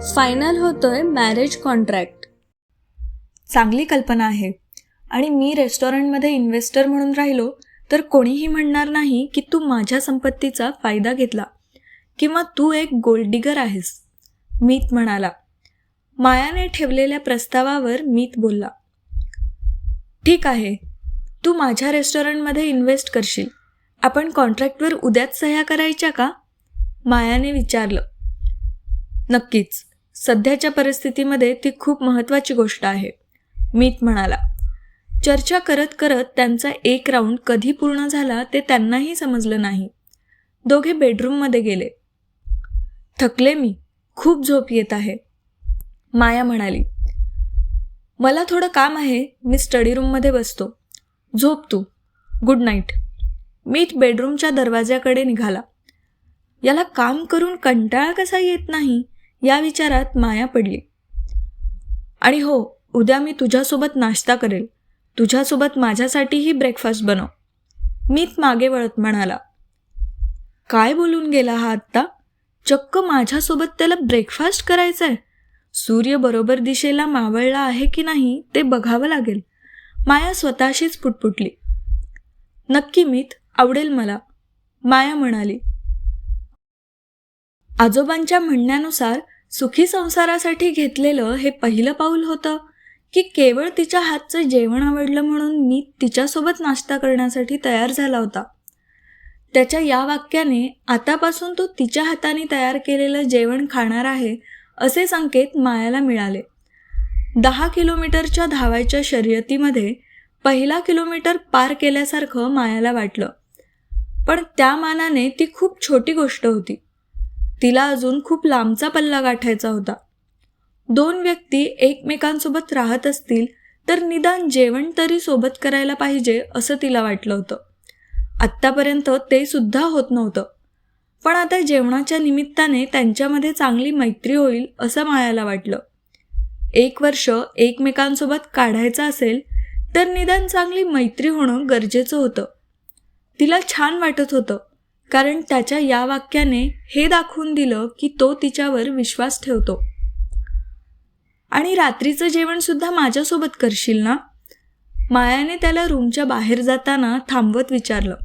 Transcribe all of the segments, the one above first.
Final होतोय marriage contract चांगली कल्पना आहे. आणि मी रेस्टॉरंटमध्ये इन्व्हेस्टर म्हणून राहिलो तर कोणीही म्हणणार नाही की तू माझ्या संपत्तीचा फायदा घेतला किंवा तू एक गोल्डिगर आहेस. मीत म्हणाला. मायाने ठेवलेल्या प्रस्तावावर मीत बोलला. ठीक आहे तू माझ्या रेस्टॉरंटमध्ये इन्व्हेस्ट करशील. आपण कॉन्ट्रॅक्टवर उद्याच सह्या करायच्या का? मायाने विचारलं. नक्कीच. सध्याच्या परिस्थितीमध्ये ती खूप महत्त्वाची गोष्ट आहे. मीत म्हणाला चर्चा करत करत त्यांचा एक राऊंड कधी पूर्ण झाला ते त्यांनाही समजलं नाही. दोघे बेडरूममध्ये गेले. थकले मी. खूप झोप येत आहे. माया म्हणाली मला थोडं काम आहे. मी स्टडी रूममध्ये बसतो. झोप तू. गुड नाईट मीत बेडरूमच्या दरवाज्याकडे निघाला. याला काम करून कंटाळा कसा येत नाही? या विचारात माया पडली. आणि हो उद्या मी तुझ्यासोबत नाश्ता करेल. तुझ्यासोबत माझ्यासाठीही ब्रेकफास्ट बनव. मीत मागे वळत म्हणाला. काय बोलून गेला हा आत्ता? चक्क माझ्यासोबत त्याला ब्रेकफास्ट करायचा आहे सूर्य बरोबर दिशेला मावळला आहे की नाही ते बघावं लागेल. माया स्वतःशीच पुटपुटली. नक्की मीत आवडेल मला माया म्हणाली. आजोबांच्या म्हणण्यानुसार सुखी संसारासाठी घेतलेलं हे पहिलं पाऊल होतं की केवळ तिच्या हातचं जेवण आवडलं म्हणून मी तिच्यासोबत नाश्ता करण्यासाठी तयार झाला होता. त्याच्या या वाक्याने आतापासून तो तिच्या हाताने तयार केलेलं जेवण खाणार आहे असे संकेत मायाला मिळाले. दहा किलोमीटरच्या धावायच्या शर्यतीमध्ये पहिला किलोमीटर पार केल्यासारखं मायाला वाटलं. पण त्या मानाने ती खूप छोटी गोष्ट होती. तिला अजून खूप लांबचा पल्ला गाठायचा होता. दोन व्यक्ती एकमेकांसोबत राहत असतील तर निदान जेवण तरी सोबत करायला पाहिजे असं तिला वाटलं होतं. आत्तापर्यंत ते सुद्धा होत नव्हतं. पण आता जेवणाच्या निमित्ताने त्यांच्यामध्ये चांगली मैत्री होईल असं मायाला वाटलं. एक वर्ष एकमेकांसोबत काढायचं असेल तर निदान चांगली मैत्री होणं गरजेचं होतं. तिला छान वाटत होतं. कारण त्याच्या या वाक्याने हे दाखवून दिलं की तो तिच्यावर विश्वास ठेवतो. आणि रात्रीचं जेवणसुद्धा माझ्यासोबत करशील ना? मायाने त्याला रूमच्या बाहेर जाताना थांबवत विचारलं.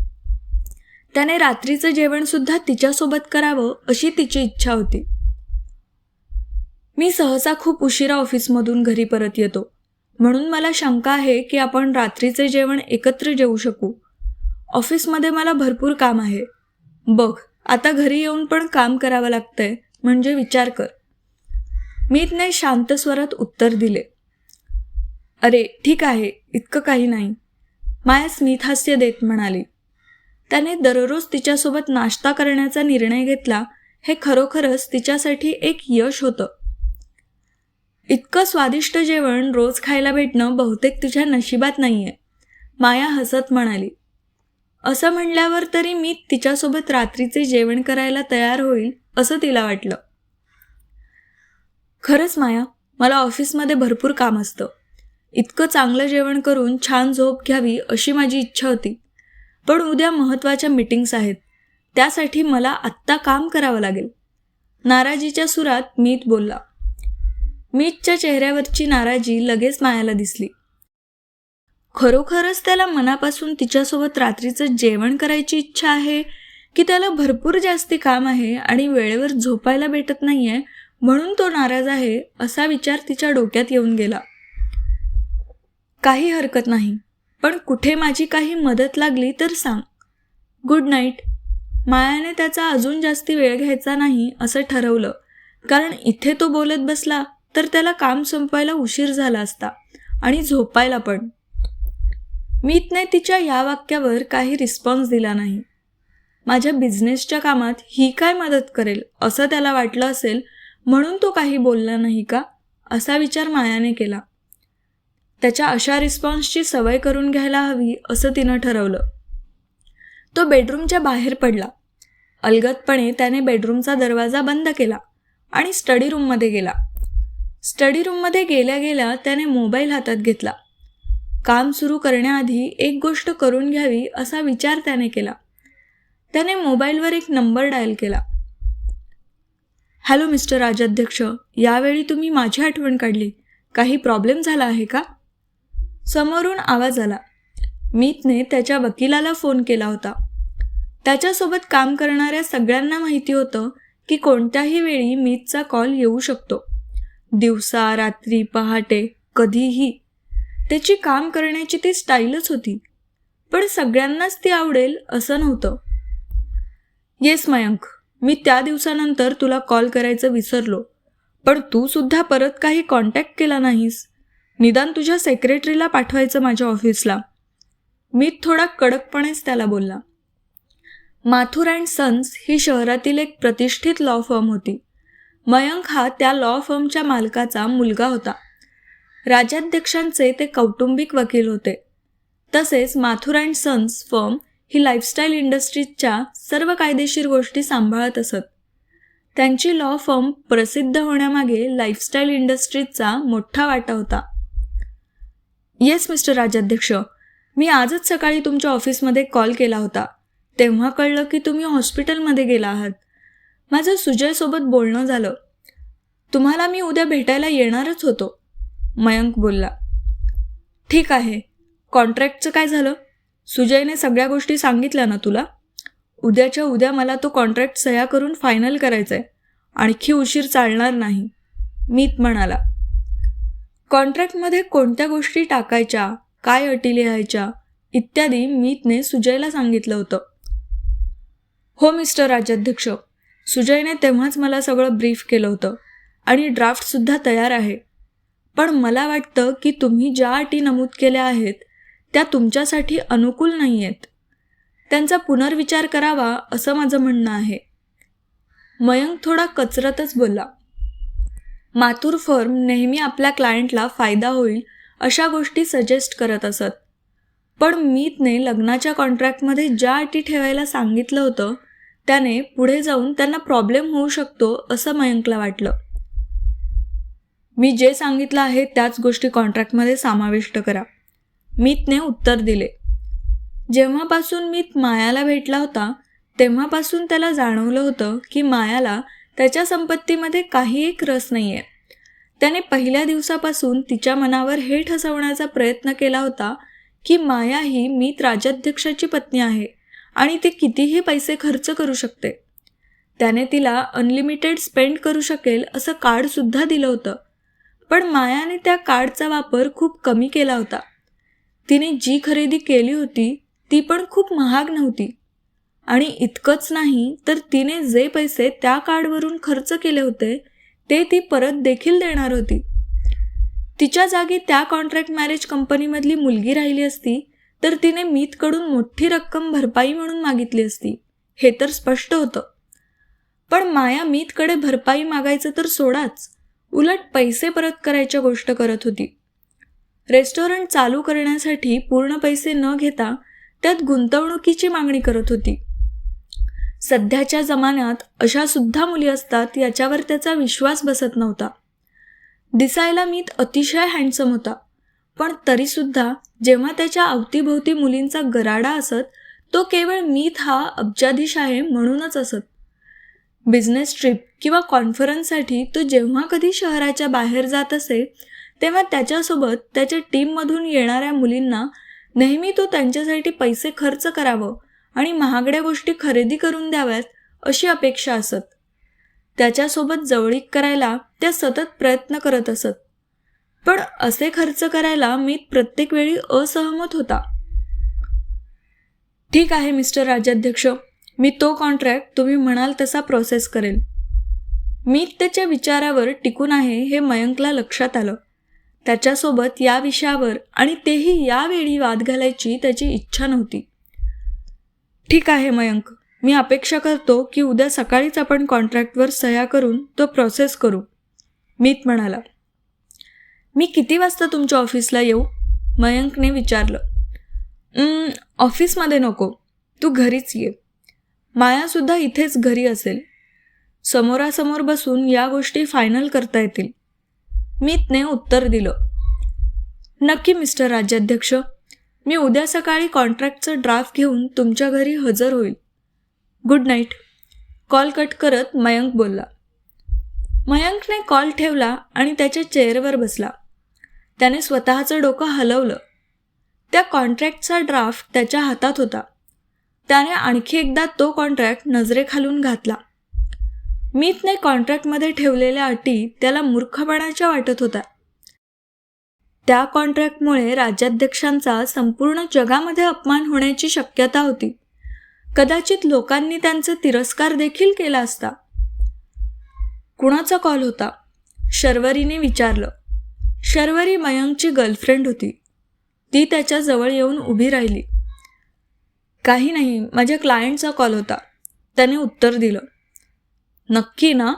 त्याने रात्रीचं जेवणसुद्धा तिच्यासोबत करावं अशी तिची इच्छा होती. मी सहसा खूप उशिरा ऑफिसमधून घरी परत येतो. म्हणून मला शंका आहे की आपण रात्रीचे जेवण एकत्र जेवू शकू. ऑफिसमध्ये मला भरपूर काम आहे. बघ आता घरी येऊन पण काम करावं लागतंय म्हणजे विचार कर. मीतने शांत स्वरात उत्तर दिले. अरे ठीक आहे इतकं काही नाही. माया स्मितहास्य देत म्हणाली. त्याने दररोज तिच्यासोबत नाश्ता करण्याचा निर्णय घेतला हे खरोखरच तिच्यासाठी एक यश होतं. इतकं स्वादिष्ट जेवण रोज खायला भेटणं बहुतेक तुझ्या नशिबात नाहीये माया हसत म्हणाली. असं म्हणल्यावर तरी मी तिच्यासोबत रात्रीचे जेवण करायला तयार होईल असं तिला वाटलं. खरंच माया मला ऑफिसमध्ये भरपूर काम असतं. इतकं चांगलं जेवण करून छान झोप घ्यावी अशी माझी इच्छा होती. पण उद्या महत्त्वाच्या मीटिंग्स आहेत त्यासाठी मला आत्ता काम करावं लागेल. नाराजीच्या सुरात मीत बोलला. मीतच्या चेहऱ्यावरची नाराजी लगेच मायाला दिसली. खरोखरच त्याला मनापासून तिच्यासोबत रात्रीचं जेवण करायची इच्छा आहे? की त्याला भरपूर जास्ती काम आहे आणि वेळेवर झोपायला भेटत नाही आहे म्हणून तो नाराज आहे असा विचार तिच्या डोक्यात येऊन गेला. काही हरकत नाही पण कुठे माझी काही मदत लागली तर सांग. गुड नाईट मायाने त्याचा अजून जास्ती वेळ घ्यायचा नाही असं ठरवलं. कारण इथे तो बोलत बसला तर त्याला काम संपवायला उशीर झाला असता आणि झोपायला पण. मीतने तिच्या या वाक्यावर काही रिस्पॉन्स दिला नाही. माझ्या बिझनेसच्या कामात ही काय मदत करेल असं त्याला वाटलं असेल म्हणून तो काही बोलला नाही का असा विचार मायाने केला. त्याच्या अशा रिस्पॉन्सची सवय करून घ्यायला हवी असं तिनं ठरवलं. तो बेडरूमच्या बाहेर पडला. अलगदपणे त्याने बेडरूमचा दरवाजा बंद केला आणि स्टडी रूममध्ये गेला. स्टडी रूममध्ये गेल्या गेल्या त्याने मोबाईल हातात घेतला. काम सुरू करण्याआधी एक गोष्ट करून घ्यावी असा विचार त्याने केला. त्याने मोबाईलवर एक नंबर डायल केला. हॅलो मिस्टर राजाध्यक्ष यावेळी तुम्ही माझी आठवण काढली. काही प्रॉब्लेम झाला आहे का? समोरून आवाज आला. मीतने त्याच्या वकिलाला फोन केला होता. त्याच्यासोबत काम करणाऱ्या सगळ्यांना माहिती होतं की कोणत्याही वेळी मीतचा कॉल येऊ शकतो. दिवसा रात्री पहाटे कधीही. त्याची काम करण्याची ती स्टाईलच होती. पण सगळ्यांनाच ती आवडेल असं नव्हतं. येस मयंक. मी त्या दिवसानंतर तुला कॉल करायचं विसरलो. पण तू सुद्धा परत काही कॉन्टॅक्ट केला नाहीस. निदान तुझ्या सेक्रेटरीला पाठवायचं माझ्या ऑफिसला. मी थोडा कडकपणेच त्याला बोलला. माथुर अँड सन्स ही शहरातील एक प्रतिष्ठित लॉ फर्म होती. मयंक हा त्या लॉ फर्मच्या मालकाचा मुलगा होता. राज्याध्यक्षांचे ते कौटुंबिक वकील होते. तसेच माथुर अँड सन्स फर्म ही लाईफस्टाईल इंडस्ट्रीजच्या सर्व कायदेशीर गोष्टी सांभाळत असत. त्यांची लॉ फर्म प्रसिद्ध होण्यामागे लाईफस्टाईल इंडस्ट्रीजचा मोठा वाटा होता. येस मिस्टर राजाध्यक्ष मी आजच सकाळी तुमच्या ऑफिसमध्ये कॉल केला होता. तेव्हा कळलं की तुम्ही हॉस्पिटलमध्ये गेला आहात. माझं सुजयसोबत बोलणं झालं. तुम्हाला मी उद्या भेटायला येणारच होतो. मयंक बोलला ठीक आहे. कॉन्ट्रॅक्टचं काय झालं? सुजयने सगळ्या गोष्टी सांगितल्या ना तुला? उद्याच्या उद्या मला तो कॉन्ट्रॅक्ट सह्या करून फायनल करायचा आहे आणखी उशीर चालणार नाही मीत म्हणाला. कॉन्ट्रॅक्टमध्ये कोणत्या गोष्टी टाकायच्या काय अटी लिहायच्या इत्यादी मीतने सुजयला सांगितलं होतं. हो मिस्टर राज्याध्यक्ष. सुजयने तेव्हाच मला सगळं ब्रीफ केलं होतं आणि ड्राफ्टसुद्धा तयार आहे. पण मला वाटतं की तुम्ही ज्या अटी नमूद केल्या आहेत त्या तुमच्यासाठी अनुकूल नाही आहेत त्यांचा पुनर्विचार करावा असं माझं म्हणणं आहे. मयंक थोडा कचरतच बोला मातूर फर्म नेहमी आपल्या क्लायंटला फायदा होईल अशा गोष्टी सजेस्ट करत असत. पण मीतने लग्नाच्या कॉन्ट्रॅक्टमध्ये ज्या अटी ठेवायला सांगितलं होतं त्याने पुढे जाऊन त्यांना प्रॉब्लेम होऊ शकतो असं मयंकला वाटलं. मी जे सांगितलं आहे त्याच गोष्टी कॉन्ट्रॅक्टमध्ये समाविष्ट करा. मीतने उत्तर दिले. जेव्हापासून मीत मायाला भेटला होता तेव्हापासून त्याला जाणवलं होतं की मायाला त्याच्या संपत्तीमध्ये काही एक रस नाही आहे त्याने पहिल्या दिवसापासून तिच्या मनावर हे ठसवण्याचा प्रयत्न केला होता की माया ही मीत राजाध्यक्षाची पत्नी आहे आणि ती कितीही पैसे खर्च करू शकते. त्याने तिला अनलिमिटेड स्पेंड करू शकेल असं कार्डसुद्धा दिलं होतं. पण मायाने त्या कार्डचा वापर खूप कमी केला होता. तिने जी खरेदी केली होती ती पण खूप महाग नव्हती. आणि इतकंच नाही तर तिने जे पैसे त्या कार्डवरून खर्च केले होते ते ती परत देखील देणार होती. तिच्या जागी त्या कॉन्ट्रॅक्ट मॅरेज कंपनीमधली मुलगी राहिली असती तर तिने मीतकडून मोठी रक्कम भरपाई म्हणून मागितली असती हे तर स्पष्ट होतं. पण माया मीतकडे भरपाई मागायचं तर सोडाच. उलट पैसे परत करायच्या गोष्ट करत होती. रेस्टॉरंट चालू करण्यासाठी पूर्ण पैसे न घेता त्यात गुंतवणुकीची मागणी करत होती. सध्याच्या जमान्यात अशा सुद्धा मुली असतात याच्यावर त्याचा विश्वास बसत नव्हता. दिसायला मीत अतिशय हँडसम होता पण तरीसुद्धा जेव्हा त्याच्या अवतीभोवती मुलींचा गराडा असत तो केवळ मीत हा अब्जाधीश आहे म्हणूनच असत. बिझनेस ट्रिप किंवा कॉन्फरन्ससाठी तो जेव्हा कधी शहराच्या बाहेर जात असे तेव्हा त्याच्यासोबत त्याच्या टीममधून येणाऱ्या मुलींना नेहमी तो त्यांच्यासाठी पैसे खर्च करावं आणि महागड्या गोष्टी खरेदी करून द्याव्यात अशी अपेक्षा असत. त्याच्यासोबत जवळीक करायला त्या सतत प्रयत्न करत असत. पण असे खर्च करायला मी प्रत्येक वेळी असहमत होता. ठीक आहे मिस्टर राज्याध्यक्ष मी तो कॉन्ट्रॅक्ट तुम्ही म्हणाल तसा प्रोसेस करेल. मी त्याच्या विचारावर टिकून आहे हे मयंकला लक्षात आलं. त्याच्यासोबत या विषयावर आणि तेही यावेळी वाद घालायची त्याची इच्छा नव्हती. ठीक आहे मयंक मी अपेक्षा करतो की उद्या सकाळीच आपण कॉन्ट्रॅक्टवर सह्या करून तो प्रोसेस करू. मीत म्हणाला. मी किती वाजता तुमच्या ऑफिसला येऊ? मयंकने विचारलं. ऑफिसमध्ये नको. तू घरीच ये. मायासुद्धा इथेच घरी असेल. समोरासमोर बसून या गोष्टी फायनल करता येतील. मीतने उत्तर दिलं. नक्की मिस्टर राज्याध्यक्ष मी उद्या सकाळी कॉन्ट्रॅक्टचं ड्राफ्ट घेऊन तुमच्या घरी हजर होईल. Good night. कॉल कट करत मयंक बोलला. मयंकने कॉल ठेवला आणि त्याच्या चेअरवर बसला. त्याने स्वतःचं डोकं हलवलं. त्या कॉन्ट्रॅक्टचा ड्राफ्ट त्याच्या हातात होता. त्याने आणखी एकदा तो कॉन्ट्रॅक्ट नजरेखालून घातला. मीतने कॉन्ट्रॅक्टमध्ये ठेवलेल्या अटी त्याला मूर्खपणाच्या वाटत होत्या. त्या कॉन्ट्रॅक्टमुळे राज्याध्यक्षांचा संपूर्ण जगामध्ये अपमान होण्याची शक्यता होती. कदाचित लोकांनी त्यांचा तिरस्कार देखील केला असता. कुणाचा कॉल होता? शर्वरीने विचारलं. शर्वरी मयंकची गर्लफ्रेंड होती. ती त्याच्याजवळ येऊन उभी राहिली. काही नाही. माझ्या क्लायंटचा कॉल होता. त्याने उत्तर दिलं. नक्की ना?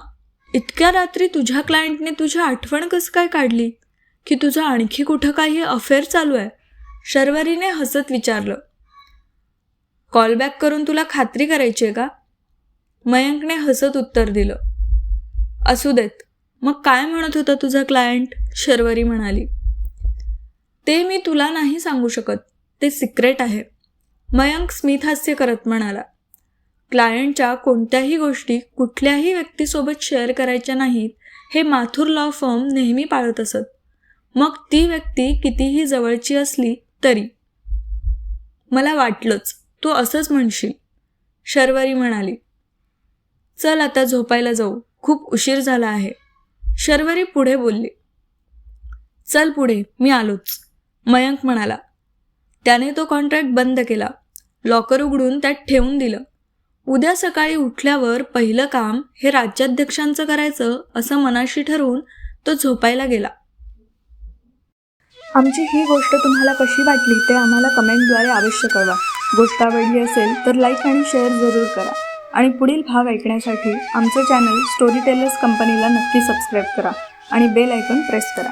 इतक्या रात्री तुझ्या क्लायंटने तुझी आठवण कसं काय काढली? की तुझं आणखी कुठं काही अफेअर चालू आहे? शर्वरीने हसत विचारलं. कॉल बॅक करून तुला खात्री करायची आहे का? मयंकने हसत उत्तर दिलं. असू देत. मग काय म्हणत होता तुझा क्लायंट शर्वरी म्हणाली. ते मी तुला नाही सांगू शकत. ते सिक्रेट आहे. मयंक स्मितहास्य करत म्हणाला क्लायंटच्या कोणत्याही गोष्टी कुठल्याही व्यक्तीसोबत शेअर करायच्या नाहीत. हे माथुर लॉ फर्म नेहमी पाळत असत. मग ती व्यक्ती कितीही जवळची असली तरी. मला वाटलंच तू असंच म्हणशील शर्वरी म्हणाली. चल आता झोपायला जाऊ खूप उशीर झाला आहे. शर्वरी पुढे बोलली. चल पुढे मी आलोच मयंक म्हणाला. त्याने तो कॉन्ट्रॅक्ट बंद केला. लॉकर उघडून त्यात ठेवून दिलं. उद्या सकाळी उठल्यावर पहिलं काम हे राज्याध्यक्षांचं करायचं असं मनाशी ठरवून तो झोपायला गेला. आमची ही गोष्ट तुम्हाला कशी वाटली ते आम्हाला कमेंटद्वारे अवश्य कळवा. गोष्ट आवडली असेल तर लाईक आणि शेअर जरूर करा. आणि पुढील भाग ऐकण्यासाठी आमचं चॅनल स्टोरी टेलर्स कंपनीला नक्की सबस्क्राईब करा. आणि बेल आयकॉन प्रेस करा.